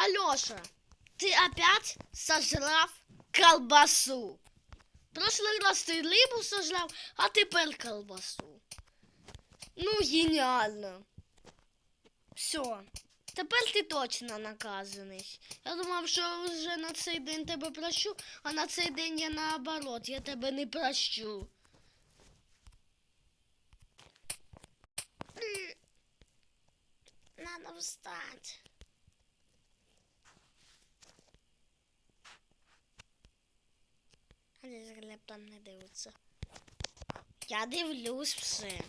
Алёша, ты опять сожрав колбасу. Прошлый раз ты рыбу сожрал, а теперь колбасу. Ну, геніально. Все. Тепер ти точно наказаний. Я думав, що вже на цей день тебе прощу, а на цей день я наоборот, я тебе не прощу. Надо встать. А десь Глеб не дивиться. Я дивлюсь все.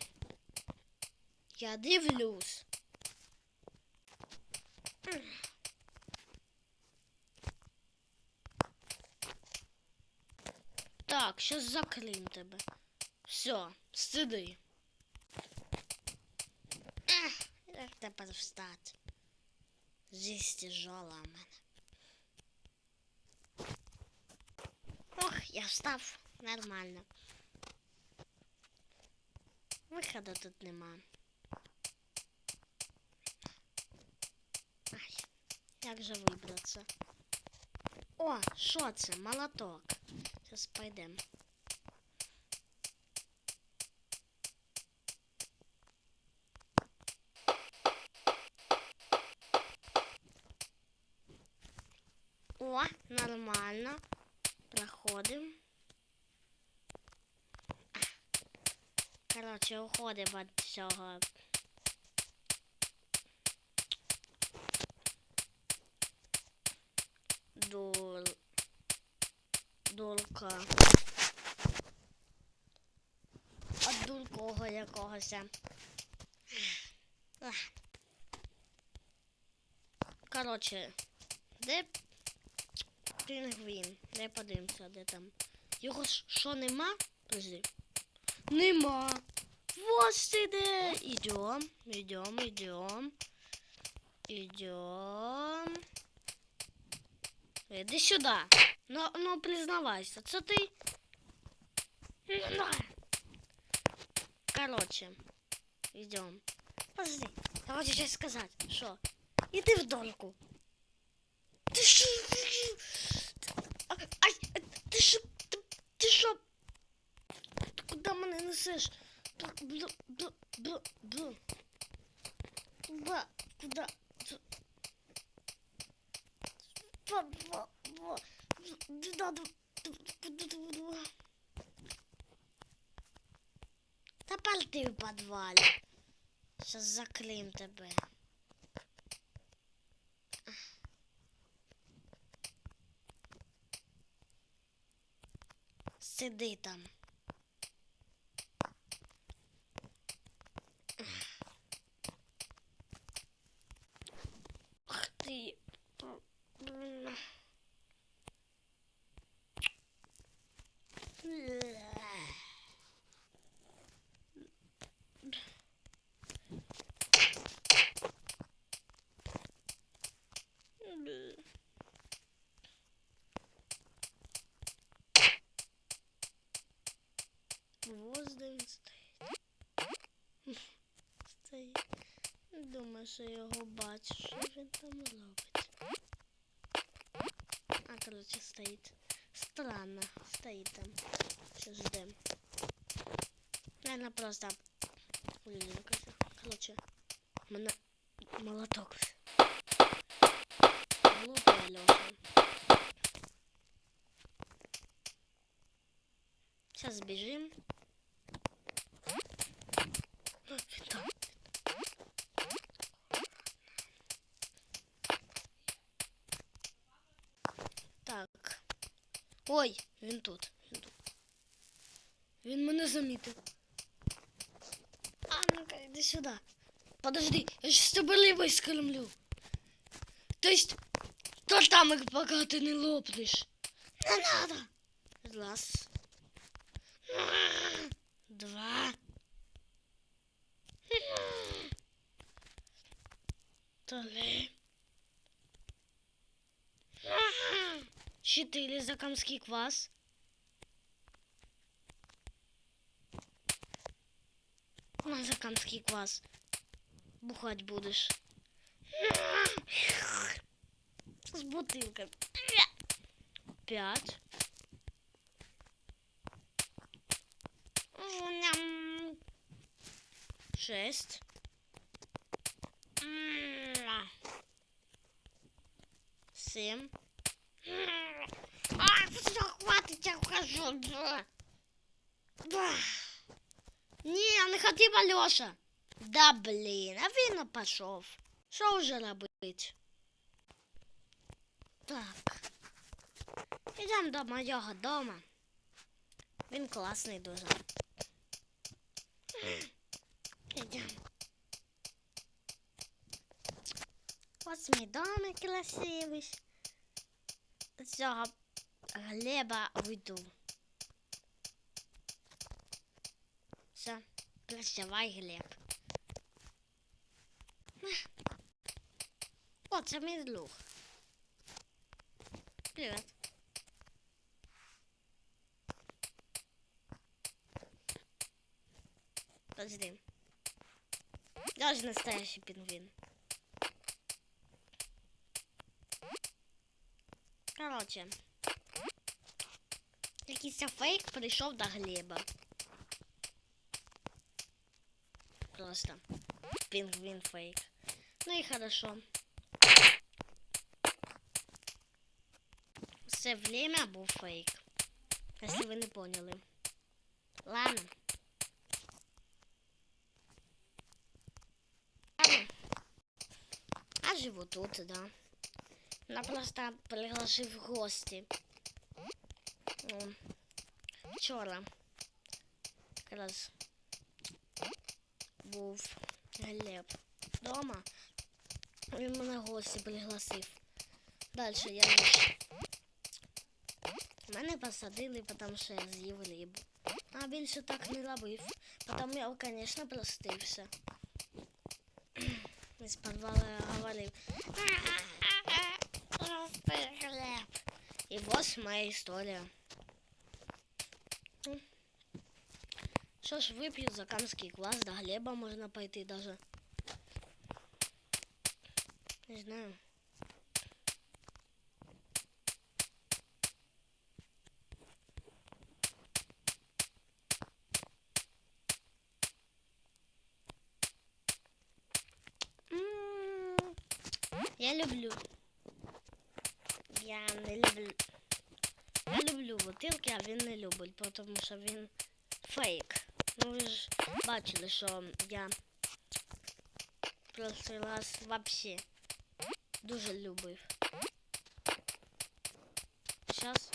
Я дивлюсь. Так, сейчас закрим тебе. Все, сиди. Як тепер встати? Здесь тяжела в мене. Я встав нормально. Виходу тут нема. Ай, як же вибратися? О, що це? Молоток. Зараз пойдем. О, нормально. Проходим. Короче, уходимо від цього. Дул... Дулка. От дулкого якогось. Короче, де пінгвін? Де подивимося, де там. Його ж що нема? Подожди. Нема. Вот іде. Ідем, ідем, ідем. Ідем. Іди сюди. Ну, ну признавайся, це ти? Короче, идем. Подожди, я хочу сейчас сказать, что? Иди в дольку. Ты что? Ай, ты что? Ты, ты что? Ты куда мене несеш? Так, бл, бл, бл, бл. Куда? Куда? Т- Ба, ба, ба. Д- Надо. Тепер ти в підвалі. Зараз закрим тебе. Сиди там. Ах ти. Блін. Ось де він стоїть. Стоїть. Думаю, що його бачу, що він там робить. А, короче, стоїть. Странно, стоїть там. Що ждем. Наверное, просто. Короче, мене молоток. Глупий Альоша. Сейчас бежим. Там. він тут. Він тут. Він мене замітив. А ну-ка, іди сюди. Подожди, я щас тебе либой скормлю. То есть, то там их пока ты не лопнешь. Не надо. Раз. Два. Три. Четыре закамский квас. На закамский квас. Бухать будешь. бутылка. Пять. Ням. Шесть. Семь А, все, хватит, я ухожу. Да. Да. Ні, не хотів Альоша. Да блін, а він і пішов. Що вже робить? Так. Ідемо до моєго дома. Він класний дуже. Ідемо. Ось мій домик красивий. З цього глеба уйду. Все, прощавай, Глеб. О, це мій друг. Привет. Подожди. Я же настоящий пингвин. Короче. Якийсь фейк прийшов до Глеба. Просто. Пингвин фейк. Ну и хорошо. Все время був фейк. Если ви не поняли. Ладно. А живу тут, да. Вона просто приглашив в гості. Вчора. Якраз був Глеб вдома. Він мене гості пригласив. Далі я не... Мене посадили, тому що я з'їв рибу. А більше так не робив. Потім я, звісно, простився. Із підвалу говорив. І ось моя історія. Що ж, вип'ю за камський квас, до Глеба можна пойти даже. Не знаю. Я люблю. Я не люблю. Я люблю бутилки, а він не любить, тому що він фейк. Ну ви ж бачили, що я прошлий раз вообще дуже любив. Зараз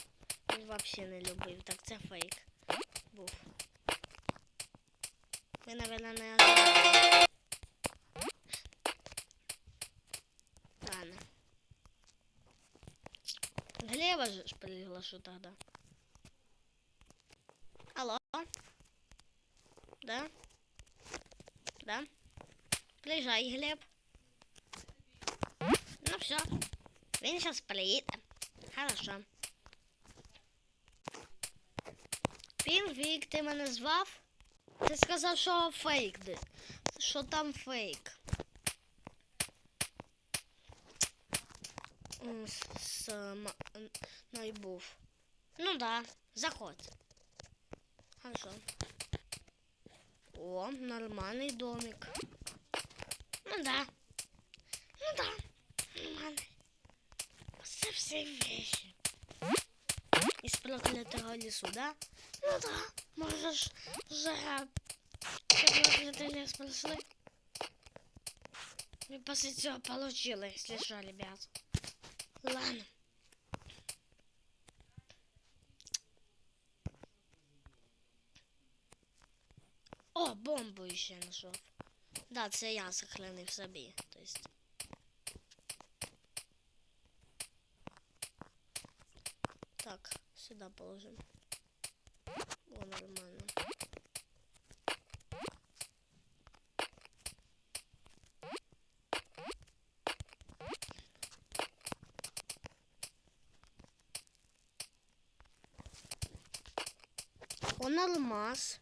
він вообще не любив, так це фейк був. Ви, наверное, не ожидали. Ладно. Глеба же приглашу тогда. Алло? Да? Да? Приезжай, Глеб. Ну все. Він сейчас приїде. Хорошо. Пінвік, ти мене звав? Ти сказав, що фейк. Що там фейк. С, найбув. Ну да, заходь. Хорошо. О, нормальный домик. Ну да. Ну да. Нормальный. Все все вещи. Из проклятого лесу, да? Ну да. Можешь же все проклятый лес прошли. И после этого получила, если что, ребят. Ладно. О, бомбу ще знайшов. Да, це я сохранив собі. То есть. Так, сюди положим. О, нормально. Он алмаз.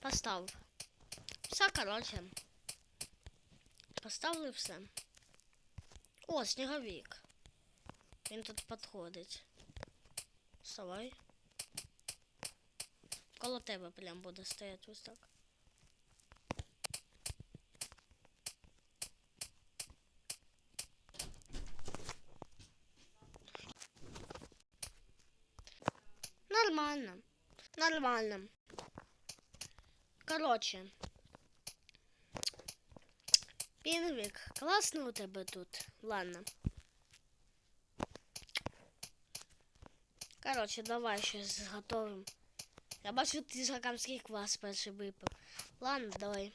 Поставив. Все, коротше. Поставили все. О, сніговик. Він тут підходить. Вставай. Коло тебе прям буде стояти ось так. Нормально. Нормально. Короче. Пінвік, класно у тебе тут. Ладно. Короче, давай щось зготовим. Я бачу, ти жакамський квас перший випив. Ладно, давай.